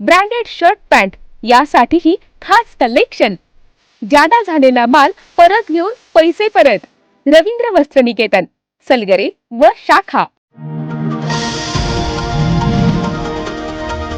branded shirt pant यासाठीही खास collection. जादा झालेला माल परत घेऊन पैसे परत. रवींद्र वस्त्र निकेतन सलगरे व शाखा.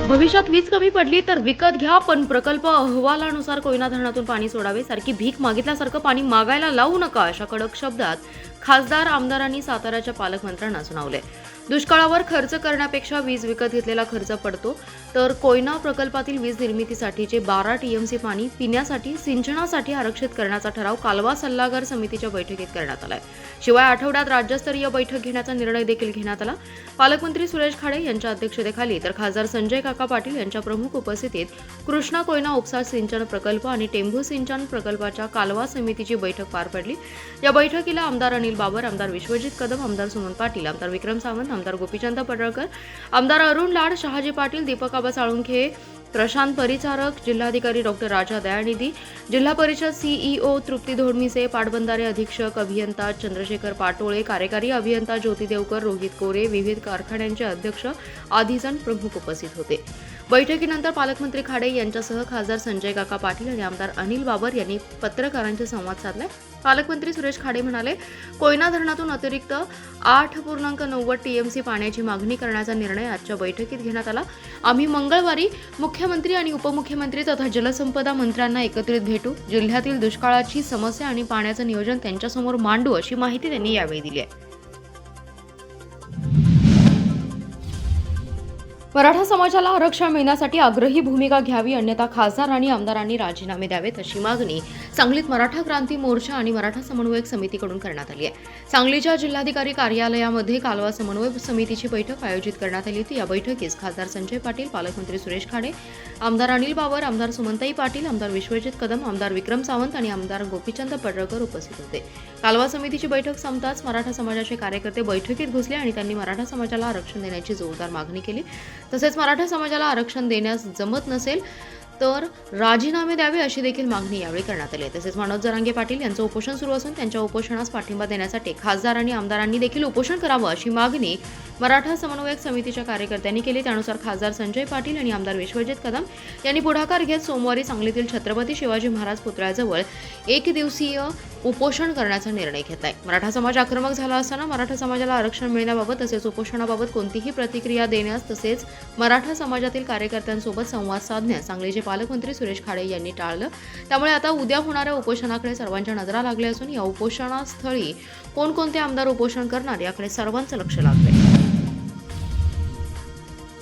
भविष्यात वीज कमी पडली तर विकत घ्या पण प्रकल्प अहवालानुसार कोयना धरणातून पाणी सोडावे सारखी भीक मागितल्यासारखं पाणी मागायला लावू नका अशा कडक शब्दात खासदार आमदारांनी साताऱ्याच्या पालकमंत्र्यांना सुनावले. दुष्काळावर खर्च करण्यापेक्षा वीज विकत घेतलेला खर्च पडतो. तर कोयना प्रकल्पातील वीज निर्मितीसाठीचे बारा टीएमसी पाणी पिण्यासाठी सिंचनासाठी आरक्षित करण्याचा ठराव कालवा सल्लागार समितीच्या बैठकीत करण्यात आलाय. शिवाय आठवड्यात राज्यस्तरीय बैठक घेण्याचा निर्णय देखील घेण्यात आला. पालकमंत्री सुरेश खाडे यांच्या अध्यक्षतेखाली तर खासदार संजय काका पाटील यांच्या प्रमुख उपस्थितीत कृष्णा कोयना उपसा सिंचन प्रकल्प आणि टेंभू सिंचन प्रकल्पाच्या कालवा समितीची बैठक पार पडली. या बैठकीला आमदार अनिल बाबर आमदार विश्वजित कदम आमदार सुमन पाटील आमदार विक्रम सावंत आमदार गोपीचंद पडळकर आमदार अरुण लाड शहाजी पाटील दीपक आबा साळुंखे प्रशांत परिचारक जिल्हाधिकारी डॉक्टर राजा दयानिधी जिल्हा परिषद सीईओ तृप्ती धोडमिसे पाटबंधारे अधीक्षक अभियंता चंद्रशेखर पाटोळे कार्यकारी अभियंता ज्योती देवकर रोहित कोरे विविध कारखान्यांचे अध्यक्ष आदीजण प्रमुख उपस्थित होते. बैठकीनंतर पालकमंत्री खाडे यांच्यासह खासदार संजय काका पाटील आणि आमदार अनिल बाबर यांनी पत्रकारांशी संवाद साधला. पालकमंत्री सुरेश खाडे म्हणाले कोयना धरणातून अतिरिक्त आठ पूर्णांक नव्वद टीएमसी पाण्याची मागणी करण्याचा निर्णय आजच्या बैठकीत घेण्यात आला. आम्ही मंगळवारी मुख्यमंत्री आणि उपमुख्यमंत्री तथा जलसंपदा मंत्र्यांना एकत्रित भेटू. जिल्ह्यातील दुष्काळाची समस्या आणि पाण्याचं नियोजन त्यांच्यासमोर मांडू अशी माहिती त्यांनी यावेळी दिली आहे. मराठा समाजाला आरक्षण मिळण्यासाठी आग्रही भूमिका घ्यावी अन्यथा खासदार आणि आमदारांनी राजीनामे द्यावेत अशी मागणी सांगलीत मराठा क्रांती मोर्चा आणि मराठा समन्वयक समितीकडून करण्यात आली आहे. सांगलीच्या जिल्हाधिकारी कार्यालयामध्ये कालवा समन्वय समितीची बैठक आयोजित करण्यात आली होती. या बैठकीस खासदार संजय पाटील पालकमंत्री सुरेश खाडे आमदार अनिल बाबर आमदार सुमंताई पाटील आमदार विश्वजित कदम आमदार विक्रम सावंत आणि आमदार गोपीचंद पडळकर उपस्थित होते. कालवा समितीची बैठक संपताच मराठा समाजाचे कार्यकर्ते बैठकीत घुसले आणि त्यांनी मराठा समाजाला आरक्षण देण्याची जोरदार मागणी केली. तसेच मराठा समाजाला आरक्षण देण्यास जमत नसेल तर राजीनामे द्यावे अशी देखील मागणी यावेळी करण्यात आली तसेच मनोज जरांगे पाटील यांचं उपोषण सुरू असून त्यांच्या उपोषणास पाठिंबा देण्यासाठी खासदार आणि आमदारांनी देखील उपोषण करावं अशी मागणी मराठा समन्वयक समितीच्या कार्यकर्त्यांनी केली. त्यानुसार खासदार संजय पाटील आणि आमदार विश्वजित कदम यांनी पुढाकार घेत सोमवारी सांगलीतील छत्रपती शिवाजी महाराज पुतळ्याजवळ एक दिवसीय उपोषण करण्याचा निर्णय घेतलाय. मराठा समाज आक्रमक झाला असताना मराठा समाजाला आरक्षण मिळण्याबाबत तसेच उपोषणाबाबत कोणतीही प्रतिक्रिया देण्यास तसेच मराठा समाजातील कार्यकर्त्यांसोबत संवाद साधण्यास सांगलीचे पालकमंत्री सुरेश खाडे यांनी टाळलं. त्यामुळे आता उद्या होणाऱ्या उपोषणाकडे सर्वांच्या नजरा लागल्या असून या उपोषणास्थळी कोणकोणते आमदार उपोषण करणार याकडे सर्वांचं लक्ष लागलंय.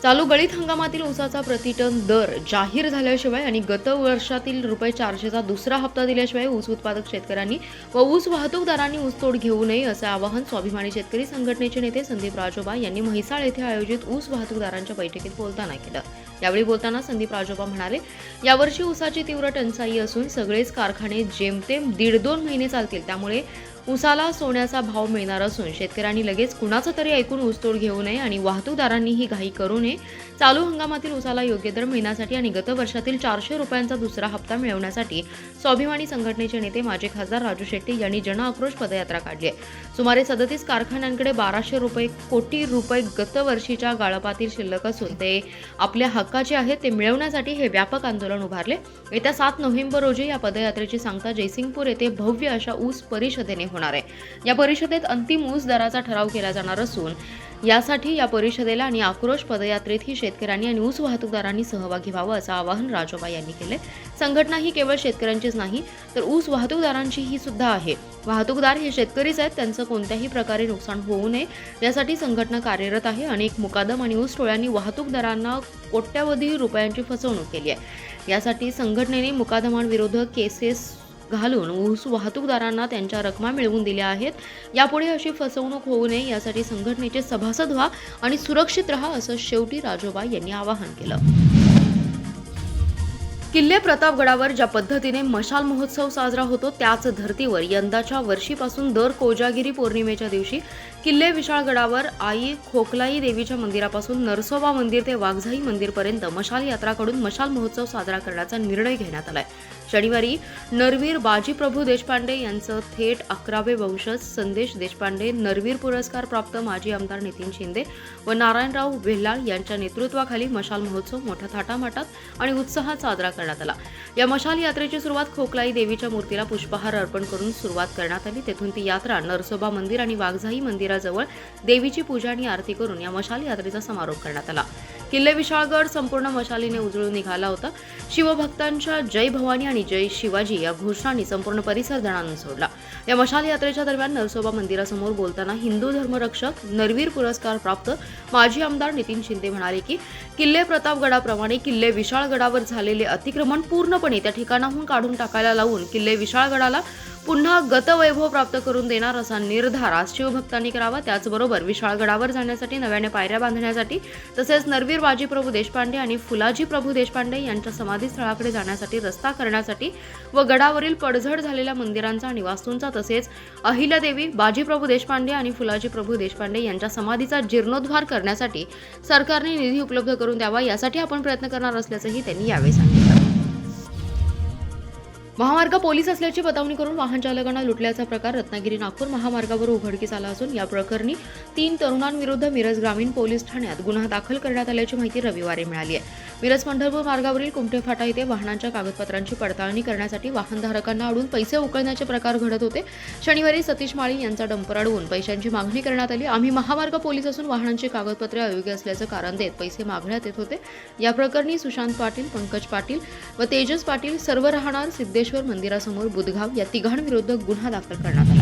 चालू गळीत हंगामातील ऊसाचा प्रतिटन दर जाहीर झाल्याशिवाय आणि गत वर्षातील रुपये चारशेचा दुसरा हप्ता दिल्याशिवाय ऊस उत्पादक शेतकऱ्यांनी व ऊस वाहतूकदारांनी ऊसतोड घेऊ नये असे आवाहन स्वाभिमानी शेतकरी संघटनेचे नेते संदीप राजोबा यांनी म्हैसाळ येथे आयोजित ऊस वाहतूकदारांच्या बैठकीत बोलताना केलं. यावेळी बोलताना संदीप राजोबा म्हणाले यावर्षी ऊसाची तीव्र टंचाई असून सगळेच कारखाने जेमतेम दीड दोन महिने चालतील त्यामुळे उसाला सोन्याचा भाव मिळणार असून शेतकऱ्यांनी लगेच कुणाचं तरी ऐकून ऊसतोड घेऊ नये आणि वाहतूकदारांनीही घाई करू नये. चालू हंगामातील उसाला योग्य दर मिळण्यासाठी आणि गत वर्षातील चारशे रुपयांचा दुसरा हप्ता मिळवण्यासाठी स्वाभिमानी संघटनेचे नेते माजी खासदार राजू शेट्टी यांनी जन आक्रोश पदयात्रा काढली आहे. सुमारे सदतीस कारखान्यांकडे बाराशे रुपये कोटी रुपये गतवर्षीच्या गाळपातील शिल्लक असून ते आपल्या हक्काचे आहेत ते मिळवण्यासाठी हे व्यापक आंदोलन उभारले. येत्या सात नोव्हेंबर रोजी या पदयात्रेची सांगता जयसिंगपूर येथे भव्य अशा ऊस परिषदेने होणार आहे. या परिषदेत अंतिम ऊस दराचा ठराव केला जाणार असून यासाठी या परिषदेला आणि आक्रोश पदयात्रेतही शेतकऱ्यांनी आणि ऊस वाहतूकदारांनी सहभागी व्हावं असं आवाहन राजोबा यांनी केले संघटना ही केवळ शेतकऱ्यांचीच नाही तर ऊस वाहतूकदारांचीही सुद्धा आहे. वाहतूकदार हे शेतकरीच आहेत त्यांचं कोणत्याही प्रकारे नुकसान होऊ नये यासाठी संघटना कार्यरत आहे. अनेक मुकादम आणि ऊस टोळ्यांनी वाहतूकदारांना कोट्यावधी रुपयांची फसवणूक केली आहे. यासाठी संघटनेने मुकादमांविरोधात केसेस घालून ऊस वाहतूकदारांना त्यांच्या रकमा मिळवून दिल्या आहेत. यापुढे अशी फसवणूक होऊ नये यासाठी संघटनेचे सभासद व्हा आणि सुरक्षित रहा असं शेवटी राजोबा यांनी आवाहन केलं. किल्ले प्रतापगडावर ज्या पद्धतीने मशाल महोत्सव साजरा होतो त्याच धर्तीवर यंदाच्या वर्षीपासून दर कोजागिरी पौर्णिमेच्या दिवशी किल्ले विशाळगडावर आई खोकलाई देवीच्या मंदिरापासून नरसोबा मंदिर ते वाघझाई मंदिरपर्यंत मशाल यात्राकडून मशाल महोत्सव साजरा करण्याचा निर्णय घेण्यात आलाय. शनिवारी नरवीर बाजीप्रभू देशपांडे यांचं थेट अकरावे वंशज संदेश देशपांडे नरवीर पुरस्कार प्राप्त माजी आमदार नितीन शिंदे व नारायणराव वेल्लाळ यांच्या नेतृत्वाखाली मशाल महोत्सव मोठ्या थाटामाटात आणि उत्साहात साजरा करण्यात आला. या मशाल यात्रेची सुरुवात खोकलाई देवीच्या मूर्तीला पुष्पहार अर्पण करून सुरुवात करण्यात आली. तेथून ती यात्रा नरसोबा मंदिर आणि वाघझाई मंदिराजवळ देवीची पूजा आणि आरती करून या मशाल यात्रेचा समारोप करण्यात आला. किल्ले विशाळगड संपूर्ण मशालीने उजळून निघाला होता. शिवभक्तांच्या जय भवानी आणि जय शिवाजी या घोषणांनी संपूर्ण परिसर दणानून सोडला. या मशाल यात्रेच्या दरम्यान नरसोबा मंदिरासमोर बोलताना हिंदू धर्मरक्षक नरवीर पुरस्कार प्राप्त माजी आमदार नितीन शिंदे म्हणाले की किल्ले प्रतापगडाप्रमाणे किल्ले विशाळगडावर झालेले अतिक्रमण पूर्णपणे त्या ठिकाणाहून काढून टाकायला लावून किल्ले विशाळगडाला पुन्हा गतवैभव प्राप्त करून देणार असा निर्धार आज शिवभक्तांनी करावा. त्याचबरोबर विशाळगडावर जाण्यासाठी नव्याने पायऱ्या बांधण्यासाठी तसेच नरवीर बाजीप्रभू देशपांडे आणि फुलाजी प्रभू देशपांडे यांच्या समाधीस्थळाकडे जाण्यासाठी रस्ता करण्यासाठी व गडावरील पडझड झालेल्या मंदिरांचा निवास्तूंचा तसेच अहिल्यादेवी बाजीप्रभू देशपांडे आणि फुलाजी प्रभू देशपांडे यांच्या समाधीचा जीर्णोद्धार करण्यासाठी सरकारने निधी उपलब्ध करून द्यावा यासाठी आपण प्रयत्न करणार असल्याचंही त्यांनी यावेळी सांगितलं. महामार्ग पोलीस असल्याची बतावणी करून वाहन चालकांना लुटल्याचा प्रकार रत्नागिरी नागपूर महामार्गावर उघडकीस आला असून या प्रकरणी तीन तरुणांविरुद्ध मिरज ग्रामीण पोलीस ठाण्यात गुन्हा दाखल करण्यात आल्याची माहिती रविवारी मिळाली आहे. मिरज पंढरपूर मार्गावरील कुमठे फाटा येथे वाहनांच्या कागदपत्रांची पडताळणी करण्यासाठी वाहनधारकांना अडून पैसे उकळण्याचे प्रकार घडत होते. शनिवारी सतीश माळी यांचा डंपर अडवून पैशांची मागणी करण्यात आली. आम्ही महामार्ग पोलीस असून वाहनांची कागदपत्रे अयोग्य असल्याचं कारण देत पैसे मागण्यात येत होते. या प्रकरणी सुशांत पाटील पंकज पाटील व तेजस पाटील सर्व राहणार सिद्धेश्वर मंदिरासमोर बुधगाव या तिघांविरुद्ध गुन्हा दाखल करण्यात आला.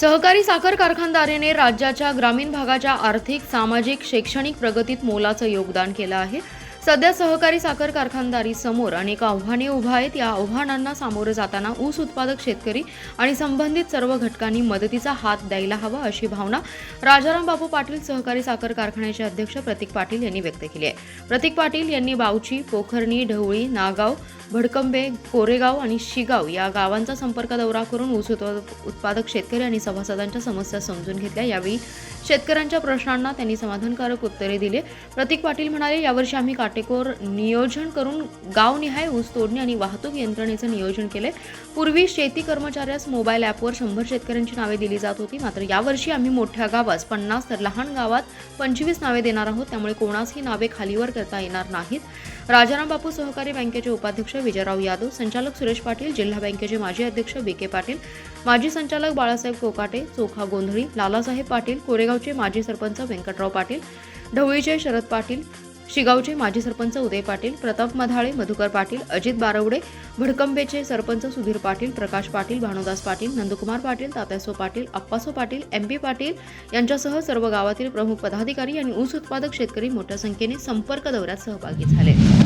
सहकारी साखर कारखानदारीने राज्याच्या ग्रामीण भागाच्या आर्थिक सामाजिक शैक्षणिक प्रगतीत मोलाचं योगदान केलं आहे. सध्या सहकारी साखर कारखानदारी समोर अनेक आव्हाने उभा आहेत. या आव्हानांना सामोरं जाताना ऊस उत्पादक शेतकरी आणि संबंधित सर्व घटकांनी मदतीचा हात द्यायला हवा अशी भावना राजाराम बापू पाटील सहकारी साखर कारखान्याचे अध्यक्ष प्रतीक पाटील यांनी व्यक्त केली आहे. प्रतीक पाटील यांनी बावची पोखर्णी ढवळी नागाव भडकंबे कोरेगाव आणि शिगाव या गावांचा संपर्क दौरा करून ऊस उत्पादक उत्पादक शेतकरी आणि सभासदांच्या समस्या समजून घेतल्या. यावेळी शेतकऱ्यांच्या प्रश्नांना त्यांनी समाधानकारक उत्तरे दिले. प्रतीक पाटील म्हणाले यावर्षी आम्ही काटेकोर नियोजन करून गावनिहाय ऊस तोडणी आणि वाहतूक यंत्रणेचं नियोजन केले पूर्वी शेती कर्मचाऱ्यास मोबाईल ॲपवर शंभर शेतकऱ्यांची नावे दिली जात होती. मात्र यावर्षी आम्ही मोठ्या गावास पन्नास तर लहान गावात पंचवीस नावे देणार आहोत. त्यामुळे कोणासही नावे खालीवर करता येणार नाहीत. राजाराम बापू सहकारी बँकेचे उपाध्यक्ष विजयराव यादव संचालक सुरेश पाटील जिल्हा बँकेचे माजी अध्यक्ष बी के पाटील माजी संचालक बाळासाहेब कोकाटे चोखा गोंधळी लालासाहेब पाटील कोरेगावचे माजी सरपंच व्यंकटराव पाटील ढवळीचे शरद पाटील शिगावचे माजी सरपंच उदय पाटील प्रताप मधाळे मधुकर पाटील अजित बारवडे भडकंबेचे सरपंच सुधीर पाटील प्रकाश पाटील भानुदास पाटील नंदकुमार पाटील तात्यासो पाटील अप्पासो पाटील एम पी पाटील यांच्यासह सर्व गावातील प्रमुख पदाधिकारी आणि ऊस उत्पादक शेतकरी मोठ्या संख्येने संपर्क दौऱ्यात सहभागी झाले.